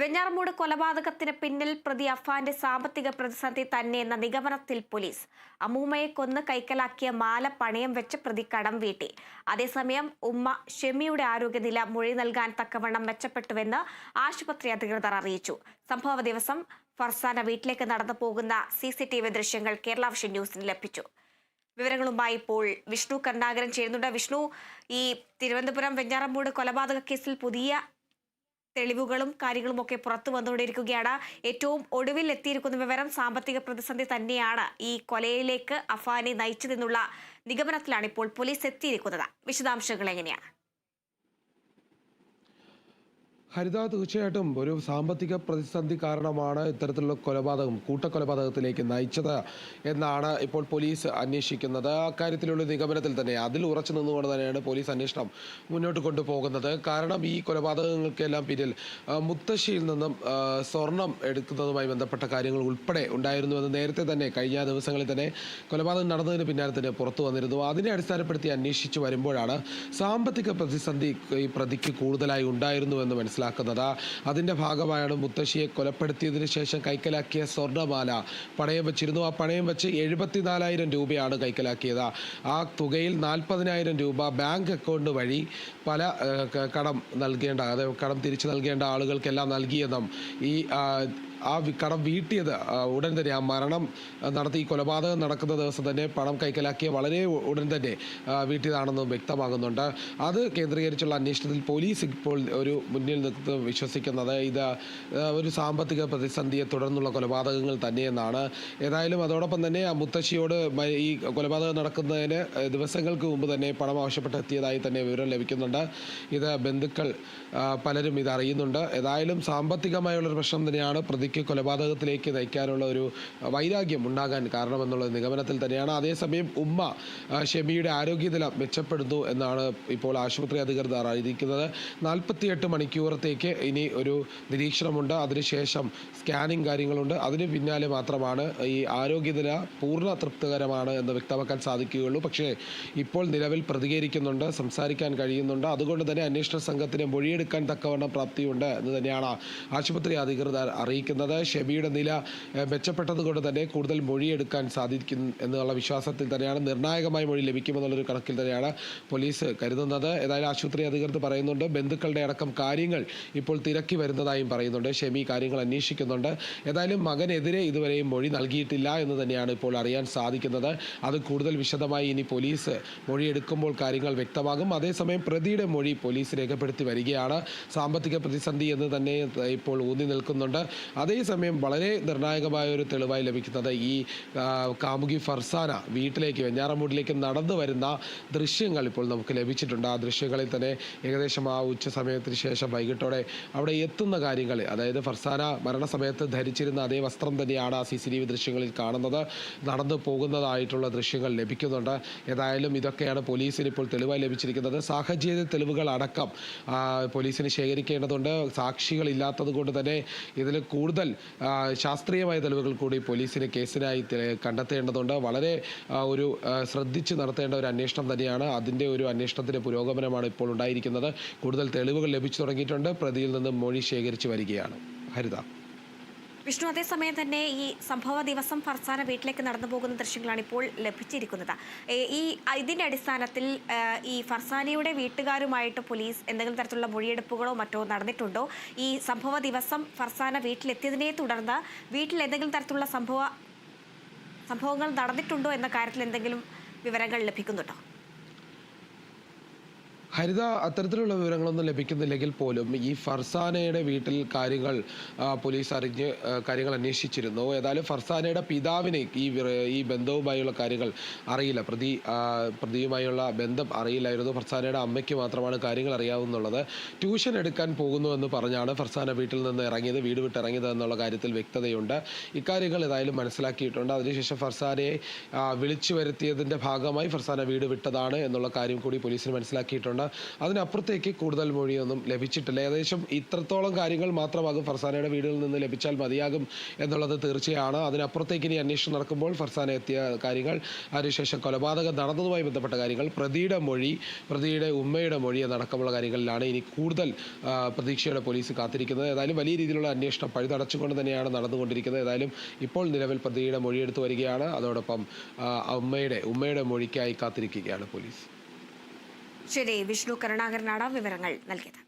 വെഞ്ഞാറമൂട് കൊലപാതകത്തിന് പിന്നിൽ പ്രതി അഫാന്റെ സാമ്പത്തിക പ്രതിസന്ധി തന്നെ എന്ന നിഗമനത്തിൽ പോലീസ്. അമ്മൂമ്മയെ കൊന്ന് കൈക്കലാക്കിയ മാല പണയം വെച്ച് പ്രതി കടം വീട്ടി. അതേസമയം ഉമ്മ ഷെമിയുടെ ആരോഗ്യനില മൊഴി നൽകാൻ തക്കവണ്ണം മെച്ചപ്പെട്ടുവെന്ന് ആശുപത്രി അധികൃതർ അറിയിച്ചു. സംഭവ ദിവസം ഫർസാന വീട്ടിലേക്ക് നടന്നു പോകുന്ന സി സി ടി വി ദൃശ്യങ്ങൾ കേരള വിഷൻ ന്യൂസിന് ലഭിച്ചു. വിവരങ്ങളുമായി ഇപ്പോൾ വിഷ്ണു കരുണാകരൻ ചേരുന്നുണ്ട്. വിഷ്ണു ഈ തിരുവനന്തപുരം വെഞ്ഞാറമൂട് കൊലപാതക കേസിൽ പുതിയ തെളിവുകളും കാര്യങ്ങളും ഒക്കെ പുറത്തു വന്നുകൊണ്ടിരിക്കുകയാണ്. ഏറ്റവും ഒടുവിൽ എത്തിയിരിക്കുന്ന വിവരം സാമ്പത്തിക പ്രതിസന്ധി തന്നെയാണ്. ഈ കൊലയിലേക്ക് അഫാനെ നയിച്ചതെന്നുള്ള നിഗമനത്തിലാണ് ഇപ്പോൾ പോലീസ് എത്തിയിരിക്കുന്നത്. വിശദാംശങ്ങൾ എങ്ങനെയാണ്? ഹരിത തീർച്ചയായിട്ടും ഒരു സാമ്പത്തിക പ്രതിസന്ധി കാരണമാണ് ഇത്തരത്തിലുള്ള കൊലപാതകം കൂട്ടക്കൊലപാതകത്തിലേക്ക് നയിച്ചത് എന്നാണ് ഇപ്പോൾ പോലീസ് അന്വേഷിക്കുന്നത്. അക്കാര്യത്തിലുള്ള നിഗമനത്തിൽ തന്നെ അതിൽ ഉറച്ചു നിന്നുകൊണ്ട് തന്നെയാണ് പോലീസ് അന്വേഷണം മുന്നോട്ട് കൊണ്ടുപോകുന്നത്. കാരണം ഈ കൊലപാതകങ്ങൾക്കെല്ലാം പിന്നിൽ മുത്തശ്ശിയിൽ നിന്നും സ്വർണം എടുക്കുന്നതുമായി ബന്ധപ്പെട്ട കാര്യങ്ങൾ ഉൾപ്പെടെ ഉണ്ടായിരുന്നുവെന്ന് നേരത്തെ തന്നെ കഴിഞ്ഞ ദിവസങ്ങളിൽ തന്നെ കൊലപാതകം നടന്നതിന് പിന്നാലെ തന്നെ പുറത്തു വന്നിരുന്നു. അതിനെ അടിസ്ഥാനപ്പെടുത്തി അന്വേഷിച്ചു വരുമ്പോഴാണ് സാമ്പത്തിക പ്രതിസന്ധി ഈ പ്രതിക്ക് കൂടുതലായി ഉണ്ടായിരുന്നുവെന്ന് മനസ്സിലാക്കുന്നത്. അതിന്റെ ഭാഗമായാണ് മുത്തശ്ശിയെ കൊലപ്പെടുത്തിയതിനു ശേഷം കൈക്കലാക്കിയ സ്വർണമാല പണയം വെച്ചിരുന്നു. ആ പണയം വെച്ച് എഴുപത്തിനാലായിരം രൂപയാണ് കൈക്കലാക്കിയത്. ആ തുകയിൽ നാൽപ്പതിനായിരം രൂപ ബാങ്ക് അക്കൗണ്ട് വഴി പല കടം നൽകേണ്ട അതായത് കടം തിരിച്ചു നൽകേണ്ട ആളുകൾക്കെല്ലാം നൽകിയെന്നും ഈ ആ, കടം വീട്ടിയത് ഉടൻ തന്നെ ആ മരണം നടത്തി ഈ കൊലപാതകം നടക്കുന്ന ദിവസം തന്നെ പണം കൈക്കലാക്കിയ വളരെ ഉടൻ തന്നെ വീട്ടിയതാണെന്നും വ്യക്തമാകുന്നുണ്ട്. അത് കേന്ദ്രീകരിച്ചുള്ള അന്വേഷണത്തിൽ പോലീസ് ഇപ്പോൾ ഒരു മുന്നിൽ നിന്ന് വിശ്വസിക്കുന്നത്. ഇത് ഒരു സാമ്പത്തിക പ്രതിസന്ധിയെ തുടർന്നുള്ള കൊലപാതകങ്ങൾ തന്നെയെന്നാണ്. ഏതായാലും അതോടൊപ്പം തന്നെ ആ മുത്തശ്ശിയോട് ഈ കൊലപാതകം നടക്കുന്നതിന് ദിവസങ്ങൾക്ക് മുമ്പ് തന്നെ പണം ആവശ്യപ്പെട്ട് എത്തിയതായി തന്നെ വിവരം ലഭിക്കുന്നുണ്ട്. ഇത് ബന്ധുക്കൾ പലരും ഇത് അറിയുന്നുണ്ട്. ഏതായാലും സാമ്പത്തികമായുള്ളൊരു പ്രശ്നം തന്നെയാണ് പ്രതിക്ക് കൊലപാതകത്തിലേക്ക് നയിക്കാനുള്ള ഒരു വൈരാഗ്യം ഉണ്ടാകാൻ കാരണമെന്നുള്ള നിഗമനത്തിൽ തന്നെയാണ്. അതേസമയം ഉമ്മ ഷെമിയുടെ ആരോഗ്യനില മെച്ചപ്പെടുന്നു എന്നാണ് ഇപ്പോൾ ആശുപത്രി അധികൃതർ അറിയിക്കുന്നത്. നാൽപ്പത്തിയെട്ട് മണിക്കൂറത്തേക്ക് ഇനി ഒരു നിരീക്ഷണമുണ്ട്. അതിനുശേഷം സ്കാനിങ് കാര്യങ്ങളുണ്ട്. അതിന് പിന്നാലെ മാത്രമാണ് ഈ ആരോഗ്യനില പൂർണ തൃപ്തികരമാണ് എന്ന് വ്യക്തമാക്കാൻ സാധിക്കുകയുള്ളൂ. പക്ഷേ ഇപ്പോൾ നിലവിൽ പ്രതികരിക്കുന്നുണ്ട് സംസാരിക്കാൻ കഴിയുന്നുണ്ട്. അതുകൊണ്ട് തന്നെ അന്വേഷണ സംഘത്തിന് മൊഴിയെടുക്കാൻ തക്കവണ്ണം പ്രാപ്തിയുണ്ട് എന്ന് തന്നെയാണ് ആശുപത്രി അധികൃതർ അറിയിക്കുന്നത്. ഷെബിയുടെ നില മെച്ചപ്പെട്ടത് മെച്ചപ്പെട്ടതുകൊണ്ട് തന്നെ കൂടുതൽ മൊഴിയെടുക്കാൻ സാധിക്കും എന്നുള്ള വിശ്വാസത്തിൽ തന്നെയാണ്. നിർണായകമായ മൊഴി ലഭിക്കുമെന്നുള്ളൊരു കണക്കിൽ തന്നെയാണ് പോലീസ് കരുതുന്നത്. ഏതായാലും ആശുപത്രി അധികൃതർ പറയുന്നുണ്ട് ബന്ധുക്കളുടെ അടക്കം കാര്യങ്ങൾ ഇപ്പോൾ തിരക്കി വരുന്നതായും പറയുന്നുണ്ട്. ഷെമി കാര്യങ്ങൾ അന്വേഷിക്കുന്നുണ്ട്. ഏതായാലും മകനെതിരെ ഇതുവരെയും മൊഴി നൽകിയിട്ടില്ല എന്ന് തന്നെയാണ് ഇപ്പോൾ അറിയാൻ സാധിക്കുന്നത്. അത് കൂടുതൽ വിശദമായി ഇനി പോലീസ് മൊഴിയെടുക്കുമ്പോൾ കാര്യങ്ങൾ വ്യക്തമാകും. അതേസമയം പ്രതിയുടെ മൊഴി പോലീസ് രേഖപ്പെടുത്തി വരികയാണ്. സാമ്പത്തിക പ്രതിസന്ധി എന്ന് തന്നെ ഇപ്പോൾ ഊന്നി നിൽക്കുന്നുണ്ട്. അതേസമയം വളരെ നിർണായകമായ ഒരു തെളിവായി ലഭിക്കുന്നത് ഈ കാമുകി ഫർസാന വീട്ടിലേക്ക് വെഞ്ഞാറമൂടിലേക്ക് നടന്നു വരുന്ന ദൃശ്യങ്ങൾ ഇപ്പോൾ നമുക്ക് ലഭിച്ചിട്ടുണ്ട്. ആ ദൃശ്യങ്ങളിൽ തന്നെ ഏകദേശം ആ ഉച്ച സമയത്തിന് ശേഷം വൈകിട്ടോടെ അവിടെ എത്തുന്ന കാര്യങ്ങൾ അതായത് ഫർസാന മരണസമയത്ത് ധരിച്ചിരുന്ന അതേ വസ്ത്രം തന്നെയാണ് ആ സി സി ടി വി ദൃശ്യങ്ങളിൽ കാണുന്നത്. നടന്നു പോകുന്നതായിട്ടുള്ള ദൃശ്യങ്ങൾ ലഭിക്കുന്നുണ്ട്. ഏതായാലും ഇതൊക്കെയാണ് പോലീസിന് ഇപ്പോൾ തെളിവായി ലഭിച്ചിരിക്കുന്നത്. സാഹചര്യ തെളിവുകൾ അടക്കം പോലീസിന് ശേഖരിക്കേണ്ടതുണ്ട്. സാക്ഷികളില്ലാത്തത് കൊണ്ട് തന്നെ ഇതിൽ കൂടുതൽ ശാസ്ത്രീയമായ തെളിവുകൾ കൂടി പോലീസിന് കേസിനായി കണ്ടെത്തേണ്ടതുണ്ട്. വളരെ ഒരു ശ്രദ്ധിച്ച് നടത്തേണ്ട ഒരു അന്വേഷണം തന്നെയാണ്. അതിന്റെ ഒരു അന്വേഷണത്തിന്റെ പുരോഗമനമാണ് ഇപ്പോൾ ഉണ്ടായിരിക്കുന്നത്. കൂടുതൽ തെളിവുകൾ ലഭിച്ചു തുടങ്ങിയിട്ടുണ്ട്. പ്രതിയിൽ നിന്ന് മൊഴി ശേഖരിച്ചു വരികയാണ്. ഹരിത. വിഷ്ണു അതേസമയം തന്നെ ഈ സംഭവ ദിവസം ഫർസാന വീട്ടിലേക്ക് നടന്നു പോകുന്ന ദൃശ്യങ്ങളാണ് ഇപ്പോൾ ലഭിച്ചിരിക്കുന്നത്. ഈ ഇതിന്റെ അടിസ്ഥാനത്തിൽ ഈ ഫർസാനയുടെ വീട്ടുകാരുമായിട്ട് പോലീസ് എന്തെങ്കിലും തരത്തിലുള്ള മൊഴിയെടുപ്പുകളോ മറ്റോ നടന്നിട്ടുണ്ടോ? ഈ സംഭവ ദിവസം ഫർസാന വീട്ടിലെത്തിയതിനെ തുടർന്ന് വീട്ടിൽ എന്തെങ്കിലും തരത്തിലുള്ള സംഭവ സംഭവങ്ങൾ നടന്നിട്ടുണ്ടോ എന്ന കാര്യത്തിൽ എന്തെങ്കിലും വിവരങ്ങൾ ലഭിക്കുന്നുണ്ടോ? ഹരിത അത്തരത്തിലുള്ള വിവരങ്ങളൊന്നും ലഭിക്കുന്നില്ലെങ്കിൽ പോലും ഈ ഫർസാനയുടെ വീട്ടിൽ കാര്യങ്ങൾ പോലീസ് അറിഞ്ഞ് കാര്യങ്ങൾ അന്വേഷിച്ചിരുന്നു. ഏതായാലും ഫർസാനയുടെ പിതാവിനെ ഈ ഈ ബന്ധവുമായുള്ള കാര്യങ്ങൾ അറിയില്ല. പ്രതി പ്രതിയുമായുള്ള ബന്ധം അറിയില്ലായിരുന്നു. ഫർസാനയുടെ അമ്മയ്ക്ക് മാത്രമാണ് കാര്യങ്ങൾ അറിയാവുന്നുള്ളത്. ട്യൂഷൻ എടുക്കാൻ പോകുന്നു എന്ന് പറഞ്ഞാണ് ഫർസാന വീട്ടിൽ നിന്ന് ഇറങ്ങിയത് വീട് വിട്ട് ഇറങ്ങിയത് എന്നുള്ള കാര്യത്തിൽ വ്യക്തതയുണ്ട്. ഇക്കാര്യങ്ങൾ ഏതായാലും മനസ്സിലാക്കിയിട്ടുണ്ട്. അതിനുശേഷം ഫർസാനയെ വിളിച്ചു വരുത്തിയതിന്റെ ഭാഗമായി ഫർസാന വീട് വിട്ടതാണ് എന്നുള്ള കാര്യം കൂടി പോലീസിന് മനസ്സിലാക്കിയിട്ടുണ്ട്. ലഭിച്ചിട്ടുള്ളതാണ് അതിനപ്പുറത്തേക്ക് കൂടുതൽ മൊഴിയൊന്നും ലഭിച്ചിട്ടില്ല. ഏകദേശം ഇത്രത്തോളം കാര്യങ്ങൾ മാത്രമാകും ഫർസാനയുടെ വീടുകളിൽ നിന്ന് ലഭിച്ചാൽ മതിയാകും എന്നുള്ളത് തീർച്ചയാണ്. അതിനപ്പുറത്തേക്ക് ഇനി അന്വേഷണം നടക്കുമ്പോൾ ഫർസാന എത്തിയ കാര്യങ്ങൾ അതിനുശേഷം കൊലപാതകം നടന്നതുമായി ബന്ധപ്പെട്ട കാര്യങ്ങൾ പ്രതിയുടെ മൊഴി പ്രതിയുടെ ഉമ്മയുടെ മൊഴി എന്നടക്കമുള്ള കാര്യങ്ങളിലാണ് ഇനി കൂടുതൽ പ്രതീക്ഷയുടെ പോലീസ് കാത്തിരിക്കുന്നത്. ഏതായാലും വലിയ രീതിയിലുള്ള അന്വേഷണം പഴുതടച്ചുകൊണ്ട് തന്നെയാണ് നടന്നുകൊണ്ടിരിക്കുന്നത്. ഏതായാലും ഇപ്പോൾ നിലവിൽ പ്രതിയുടെ മൊഴിയെടുത്ത് വരികയാണ്. അതോടൊപ്പം ഉമ്മയുടെ ഉമ്മയുടെ മൊഴിക്കായി കാത്തിരിക്കുകയാണ് പോലീസ്. ശരി വിഷ്ണു കരുണാകരനാണ് വിവരങ്ങൾ നൽകിയത്.